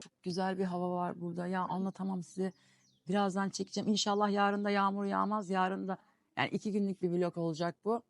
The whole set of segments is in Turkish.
Çok güzel bir hava var burada. Ya anlatamam size. Birazdan çekeceğim. İnşallah yarın da yağmur yağmaz. Yarın da yani iki günlük bir vlog olacak bu.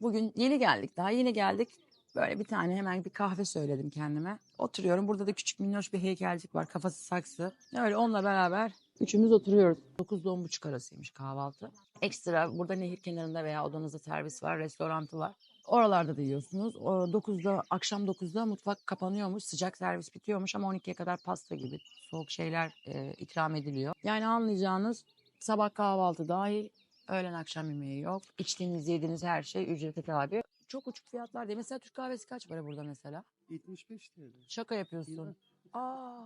Bugün yeni geldik daha yeni geldik. Böyle bir tane hemen bir kahve söyledim kendime. Oturuyorum. Burada da küçük minnoş bir heykelcik var. Kafası saksı. Öyle onunla beraber üçümüz oturuyoruz. 9'da buçuk arasıymış kahvaltı. Ekstra burada nehir kenarında veya odanızda servis var, restorantı var. Oralarda da yiyorsunuz. O 9'da akşam 9'da mutfak kapanıyormuş. Sıcak servis bitiyormuş ama 12'ye kadar pasta gibi soğuk şeyler e, ikram ediliyor. Yani anlayacağınız sabah kahvaltı dahil öğlen akşam yemeği yok. İçtiğiniz yediğiniz her şey ücrete tabi. Çok uçuk fiyatlar değil. Mesela Türk kahvesi kaç para burada mesela? 75 TL. Şaka yapıyorsun. Aa,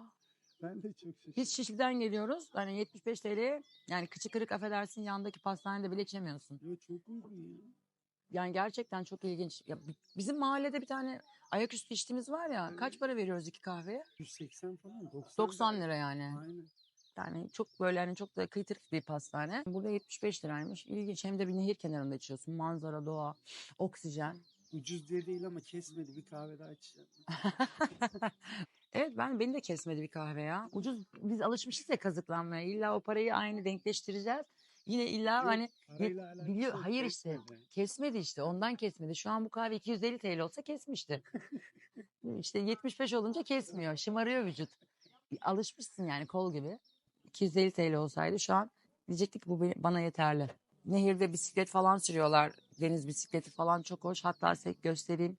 Ben de çok şaşırdım. biz Şişli'den geliyoruz. Hani 75 TL'ye yani kıçı kırık affedersin yandaki pastanede bile içemiyorsun. Yo, çok uygun ya. Yani gerçekten çok ilginç. Ya bi- bizim mahallede bir tane ayaküstü içtiğimiz var ya. Kaç Evet. para veriyoruz iki kahveye? 180 falan 90. 90 lira yani. Aynen. Yani çok böyle hani çok da kıytırık bir pastane. Burada 75 liraymış. İlginç. Hem de bir nehir kenarında içiyorsun. Manzara, doğa, oksijen. Ucuz diye değil ama kesmedi bir kahve daha içeceğim. evet ben beni de kesmedi bir kahve ya. Ucuz biz alışmışız ya kazıklanmaya. İlla o parayı aynı denkleştireceğiz. Yine illa Yok, hani alakası biliyor- hayır işte. kesmedi. işte. Ondan kesmedi. Şu an bu kahve 250 TL olsa kesmişti. işte 75 olunca kesmiyor. Şımarıyor vücut. Alışmışsın yani kol gibi. 250 TL olsaydı şu an diyecektik bu bana yeterli. Nehirde bisiklet falan sürüyorlar. Deniz bisikleti falan çok hoş. Hatta size göstereyim.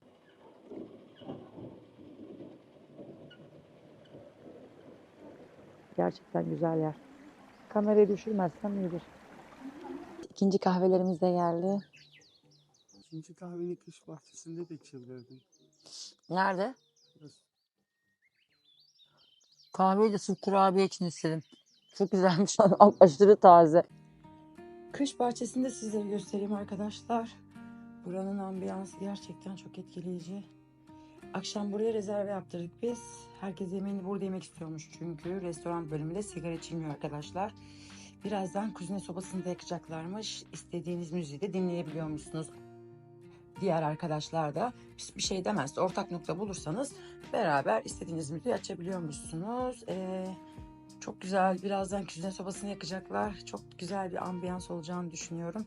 Gerçekten güzel yer. Kamerayı düşürmezsem iyidir. İkinci kahvelerimiz de geldi. İkinci kahveni kış bahçesinde de çıldırdım. Nerede? Burası. Kahveyi de sırf kurabiye için istedim. Çok güzelmiş. Aşırı taze. Kış bahçesinde sizlere göstereyim arkadaşlar. Buranın ambiyansı gerçekten çok etkileyici. Akşam buraya rezerve yaptırdık biz. Herkes yemeğini burada yemek istiyormuş çünkü. Restoran bölümünde sigara içilmiyor arkadaşlar. Birazdan kuzine sobasını yakacaklarmış. İstediğiniz müziği de dinleyebiliyormuşsunuz. Diğer arkadaşlar da bir şey demez. Ortak nokta bulursanız beraber istediğiniz müziği açabiliyormuşsunuz. Ee, çok güzel. Birazdan küzine sobasını yakacaklar. Çok güzel bir ambiyans olacağını düşünüyorum.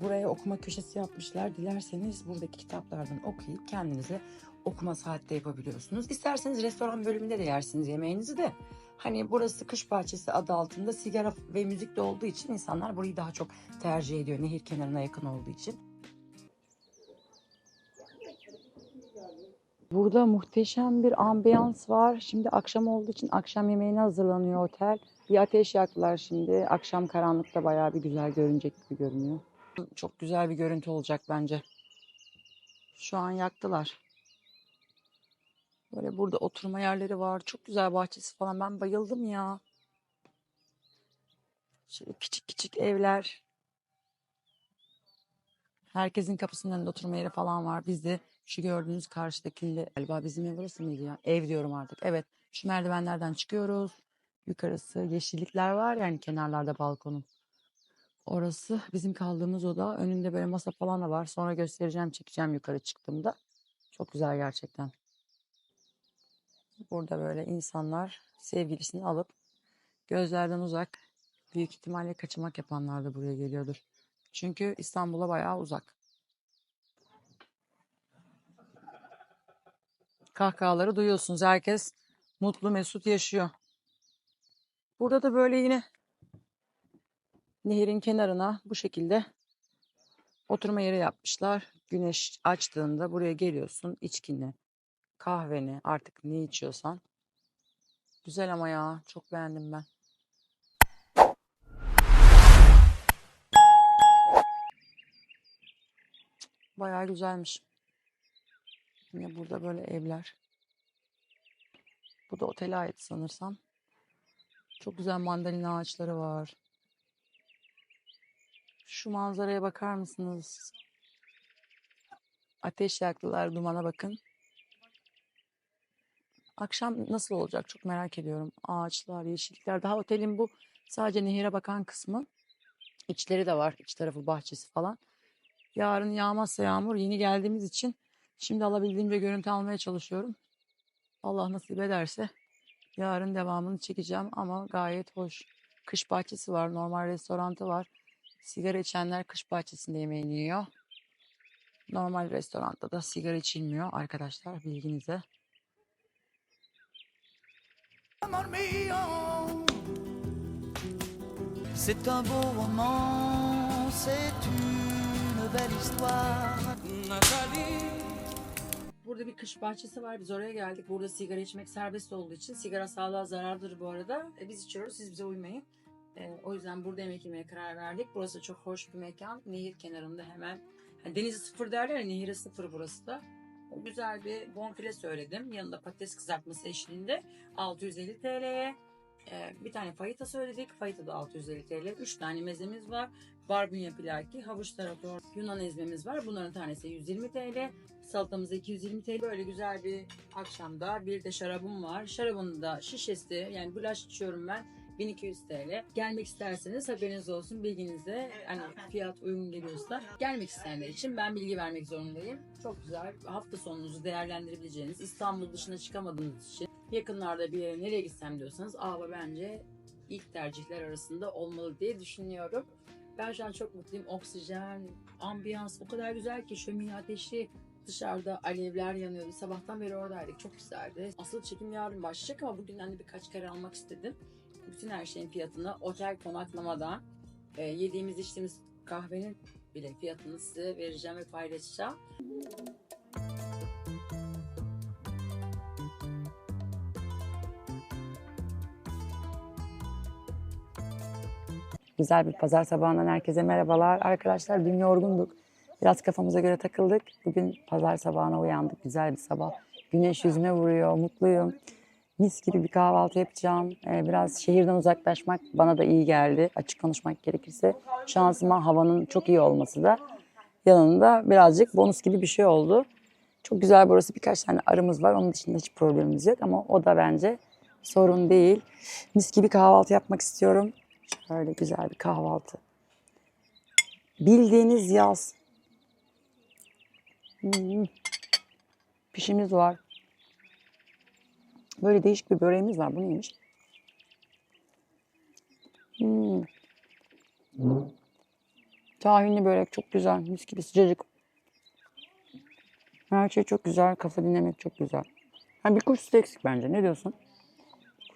Buraya okuma köşesi yapmışlar. Dilerseniz buradaki kitaplardan okuyup kendinize okuma saati de yapabiliyorsunuz. İsterseniz restoran bölümünde de yersiniz yemeğinizi de. Hani burası kış bahçesi adı altında sigara ve müzik de olduğu için insanlar burayı daha çok tercih ediyor. Nehir kenarına yakın olduğu için. Burada muhteşem bir ambiyans var. Şimdi akşam olduğu için akşam yemeğine hazırlanıyor otel. Bir ateş yaktılar şimdi. Akşam karanlıkta bayağı bir güzel görünecek gibi görünüyor. Çok güzel bir görüntü olacak bence. Şu an yaktılar. Böyle burada oturma yerleri var. Çok güzel bahçesi falan. Ben bayıldım ya. Şöyle küçük küçük evler. Herkesin kapısının önünde oturma yeri falan var. Biz de şu gördüğünüz karşıdaki galiba bizim ev burası mıydı ya? Ev diyorum artık. Evet. Şu merdivenlerden çıkıyoruz. Yukarısı yeşillikler var yani kenarlarda balkonun. Orası bizim kaldığımız oda. Önünde böyle masa falan da var. Sonra göstereceğim, çekeceğim yukarı çıktığımda. Çok güzel gerçekten. Burada böyle insanlar sevgilisini alıp gözlerden uzak büyük ihtimalle kaçamak yapanlar da buraya geliyordur. Çünkü İstanbul'a bayağı uzak. Kahkahaları duyuyorsunuz. Herkes mutlu mesut yaşıyor. Burada da böyle yine nehirin kenarına bu şekilde oturma yeri yapmışlar. Güneş açtığında buraya geliyorsun içkini, kahveni artık ne içiyorsan. Güzel ama ya çok beğendim ben. Bayağı güzelmiş. Yine burada böyle evler. Bu da otele ait sanırsam. Çok güzel mandalina ağaçları var. Şu manzaraya bakar mısınız? Ateş yaktılar, dumana bakın. Akşam nasıl olacak çok merak ediyorum. Ağaçlar, yeşillikler. Daha otelin bu Sadece nehire bakan kısmı. İçleri de var. iç tarafı bahçesi falan. Yarın yağmazsa yağmur yeni geldiğimiz için şimdi alabildiğimce görüntü almaya çalışıyorum. Allah nasip ederse yarın devamını çekeceğim ama gayet hoş. Kış bahçesi var, normal restorantı var. Sigara içenler kış bahçesinde yemeğini yiyor. Normal restoranda da sigara içilmiyor arkadaşlar bilginize. Amor mío, c'est un beau roman, c'est une belle histoire. Nathalie. Burada bir kış bahçesi var. Biz oraya geldik. Burada sigara içmek serbest olduğu için sigara sağlığa zarardır bu arada. E, biz içiyoruz. Siz bize uymayın. E, o yüzden burada yemek yemeye karar verdik. Burası çok hoş bir mekan. Nehir kenarında hemen. Yani denizi sıfır derler ya nehire sıfır burası da. Güzel bir bonfile söyledim. Yanında patates kızartması eşliğinde 650 TL'ye. E, bir tane fayita söyledik. Fayita da 650 TL. 3 tane mezemiz var. Barbunya pilaki, havuç tarator, Yunan ezmemiz var. Bunların tanesi 120 TL. Salatamız 220 TL. Böyle güzel bir akşamda bir de şarabım var. Şarabın da şişesi yani bulaş içiyorum ben 1200 TL. Gelmek isterseniz haberiniz olsun bilginize hani fiyat uygun geliyorsa gelmek isteyenler için ben bilgi vermek zorundayım. Çok güzel hafta sonunuzu değerlendirebileceğiniz İstanbul dışına çıkamadığınız için yakınlarda bir yere nereye gitsem diyorsanız Ava bence ilk tercihler arasında olmalı diye düşünüyorum. Ben şu an çok mutluyum. Oksijen, ambiyans o kadar güzel ki şömine ateşi, dışarıda alevler yanıyordu. Sabahtan beri oradaydık. Çok güzeldi. Asıl çekim yarın başlayacak ama bugünden de birkaç kere almak istedim. Bütün her şeyin fiyatını otel konaklamadan e, yediğimiz içtiğimiz kahvenin bile fiyatını size vereceğim ve paylaşacağım. Güzel bir pazar sabahından herkese merhabalar. Arkadaşlar dün yorgunduk. Biraz kafamıza göre takıldık. Bugün pazar sabahına uyandık. Güzel bir sabah. Güneş yüzüme vuruyor. Mutluyum. Mis gibi bir kahvaltı yapacağım. Ee, biraz şehirden uzaklaşmak bana da iyi geldi. Açık konuşmak gerekirse. Şansıma havanın çok iyi olması da yanında birazcık bonus gibi bir şey oldu. Çok güzel burası. Birkaç tane arımız var. Onun dışında hiç problemimiz yok ama o da bence sorun değil. Mis gibi kahvaltı yapmak istiyorum. Şöyle güzel bir kahvaltı. Bildiğiniz yaz. Hmm. Pişimiz var. Böyle değişik bir böreğimiz var. Bu neymiş? Hmm. Tahinli börek çok güzel. Mis gibi sıcacık. Her şey çok güzel. Kafa dinlemek çok güzel. Ha, bir kuş sütü eksik bence. Ne diyorsun?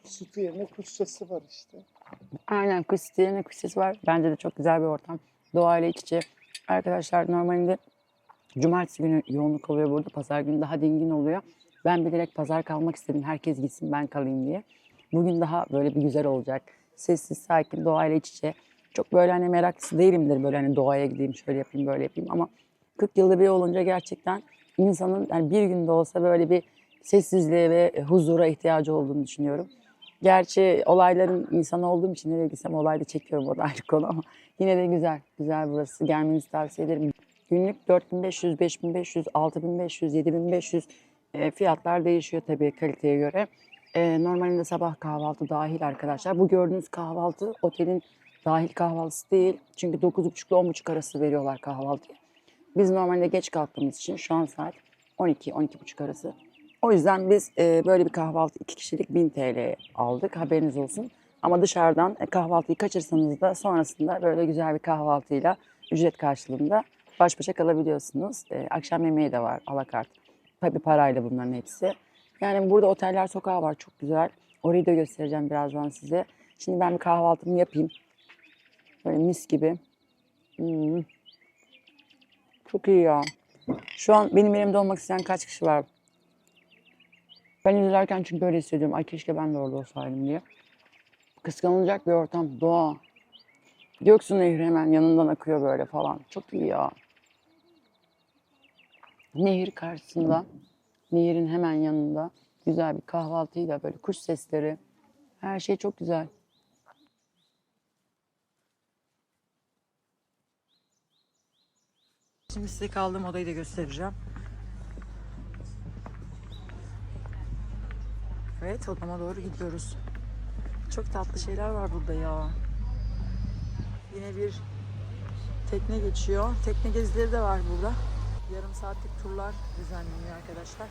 Sütü yerine kuş sesi var işte. Aynen kuş sesi yerine kuş sesi var. Bence de çok güzel bir ortam. Doğayla iç içe. Arkadaşlar normalde cumartesi günü yoğunluk oluyor burada. Pazar günü daha dingin oluyor. Ben bilerek pazar kalmak istedim. Herkes gitsin ben kalayım diye. Bugün daha böyle bir güzel olacak. Sessiz, sakin, doğayla iç içe. Çok böyle hani meraklısı değilimdir böyle hani doğaya gideyim, şöyle yapayım, böyle yapayım. Ama 40 yılda bir olunca gerçekten insanın yani bir günde olsa böyle bir sessizliğe ve huzura ihtiyacı olduğunu düşünüyorum. Gerçi olayların insanı olduğum için nereye gitsem olayda çekiyorum o da ayrı konu ama yine de güzel. Güzel burası. Gelmenizi tavsiye ederim. Günlük 4500, 5500, 6500, 7500 e, fiyatlar değişiyor tabii kaliteye göre. E, normalinde sabah kahvaltı dahil arkadaşlar. Bu gördüğünüz kahvaltı otelin dahil kahvaltısı değil. Çünkü 9.30 ile 10.30 arası veriyorlar kahvaltıyı. Biz normalde geç kalktığımız için şu an saat 12-12.30 arası. O yüzden biz e, böyle bir kahvaltı iki kişilik 1000 TL aldık haberiniz olsun. Ama dışarıdan kahvaltıyı kaçırsanız da sonrasında böyle güzel bir kahvaltıyla ücret karşılığında baş başa kalabiliyorsunuz. Akşam yemeği de var alakart. Tabii parayla bunların hepsi. Yani burada oteller sokağı var çok güzel. Orayı da göstereceğim birazdan size. Şimdi ben bir kahvaltımı yapayım. Böyle mis gibi. Hmm. Çok iyi ya. Şu an benim elimde olmak isteyen kaç kişi var? Ben izlerken çünkü öyle hissediyorum. Ay keşke ben de orada olsaydım diye. Kıskanılacak bir ortam. Doğa. Göksu Nehri hemen yanından akıyor böyle falan. Çok iyi ya. Nehir karşısında, nehirin hemen yanında güzel bir kahvaltıyla böyle kuş sesleri. Her şey çok güzel. Şimdi size kaldığım odayı da göstereceğim. Evet odama doğru gidiyoruz. Çok tatlı şeyler var burada ya. Yine bir tekne geçiyor. Tekne gezileri de var burada. Yarım saatlik turlar düzenleniyor arkadaşlar.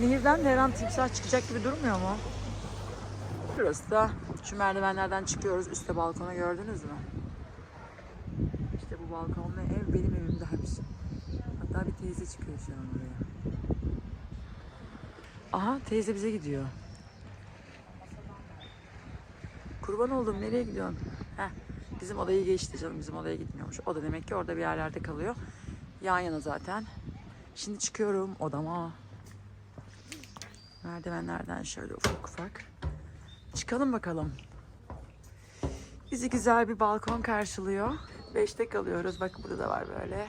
Nehirden de her an timsah çıkacak gibi durmuyor mu? Burası da şu merdivenlerden çıkıyoruz. Üstte balkona gördünüz mü? İşte bu balkonlu ev benim evimdeymiş. Hatta bir teyze çıkıyor şu an oraya. Aha teyze bize gidiyor. Kurban oldum nereye gidiyorsun? Heh, bizim odayı geçti canım bizim odaya gitmiyormuş. O da demek ki orada bir yerlerde kalıyor. Yan yana zaten. Şimdi çıkıyorum odama. Merdivenlerden şöyle ufak ufak. Çıkalım bakalım. Bizi güzel bir balkon karşılıyor. Beşte kalıyoruz. Bakın burada da var böyle.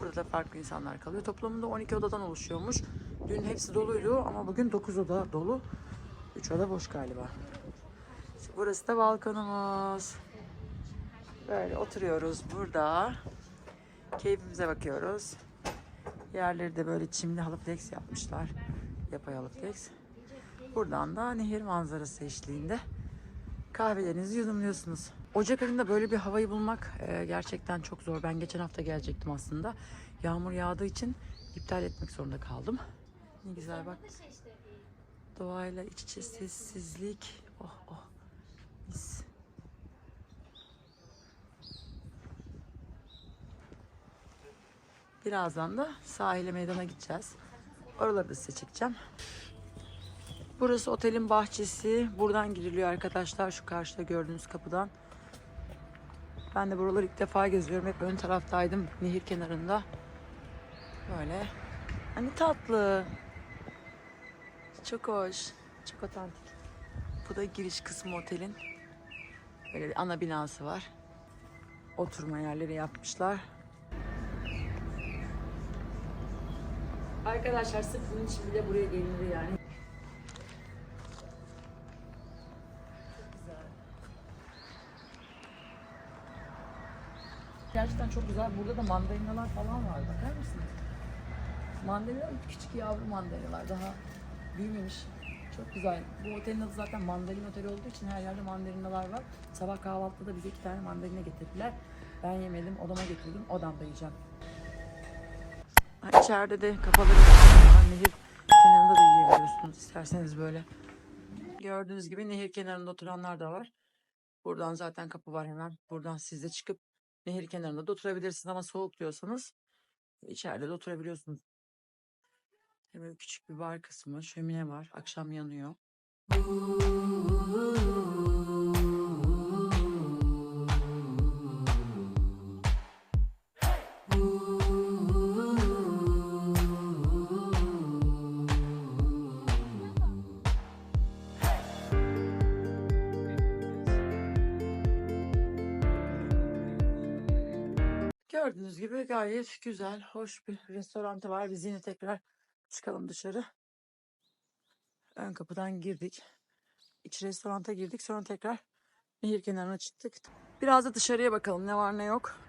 Burada da farklı insanlar kalıyor. Toplamında 12 odadan oluşuyormuş. Dün hepsi doluydu ama bugün 9 oda dolu. 3 oda boş galiba. Burası da balkonumuz. Böyle oturuyoruz burada. Keyfimize bakıyoruz. Yerleri de böyle çimli halıflex yapmışlar. Yapay halıflex. Buradan da nehir manzarası eşliğinde kahvelerinizi yudumluyorsunuz. Ocak ayında böyle bir havayı bulmak e, gerçekten çok zor. Ben geçen hafta gelecektim aslında. Yağmur yağdığı için iptal etmek zorunda kaldım. Ne güzel bak. Doğayla iç içe sessizlik. Oh oh. Mis. Birazdan da sahile meydana gideceğiz. Oraları da size çekeceğim. Burası otelin bahçesi. Buradan giriliyor arkadaşlar. Şu karşıda gördüğünüz kapıdan. Ben de buraları ilk defa geziyorum. Hep ön taraftaydım. Nehir kenarında. Böyle. Hani tatlı. Çok hoş. Çok otantik. Bu da giriş kısmı otelin. Böyle bir ana binası var. Oturma yerleri yapmışlar. Arkadaşlar sırf bunun için bile buraya gelinir yani. Gerçekten çok güzel. Burada da mandalinalar falan var. Bakar mısınız? Mandalina küçük yavru mandalinalar. Daha büyümemiş. Çok güzel. Bu otelin adı zaten mandalina oteli olduğu için her yerde mandalinalar var. Sabah kahvaltıda da bize iki tane mandalina getirdiler. Ben yemedim. Odama getirdim. Odamda yiyeceğim. İçeride de kapalı bir. Nehir kenarında da yiyebiliyorsunuz isterseniz böyle. Gördüğünüz gibi nehir kenarında oturanlar da var. Buradan zaten kapı var hemen. Buradan siz de çıkıp nehir kenarında da oturabilirsiniz ama soğuk diyorsanız içeride de oturabiliyorsunuz. Böyle küçük bir bar kısmı, şömine var. Akşam yanıyor. Gördüğünüz gibi gayet güzel, hoş bir restorantı var. Biz yine tekrar çıkalım dışarı. Ön kapıdan girdik. İç restoranta girdik. Sonra tekrar nehir kenarına çıktık. Biraz da dışarıya bakalım ne var ne yok.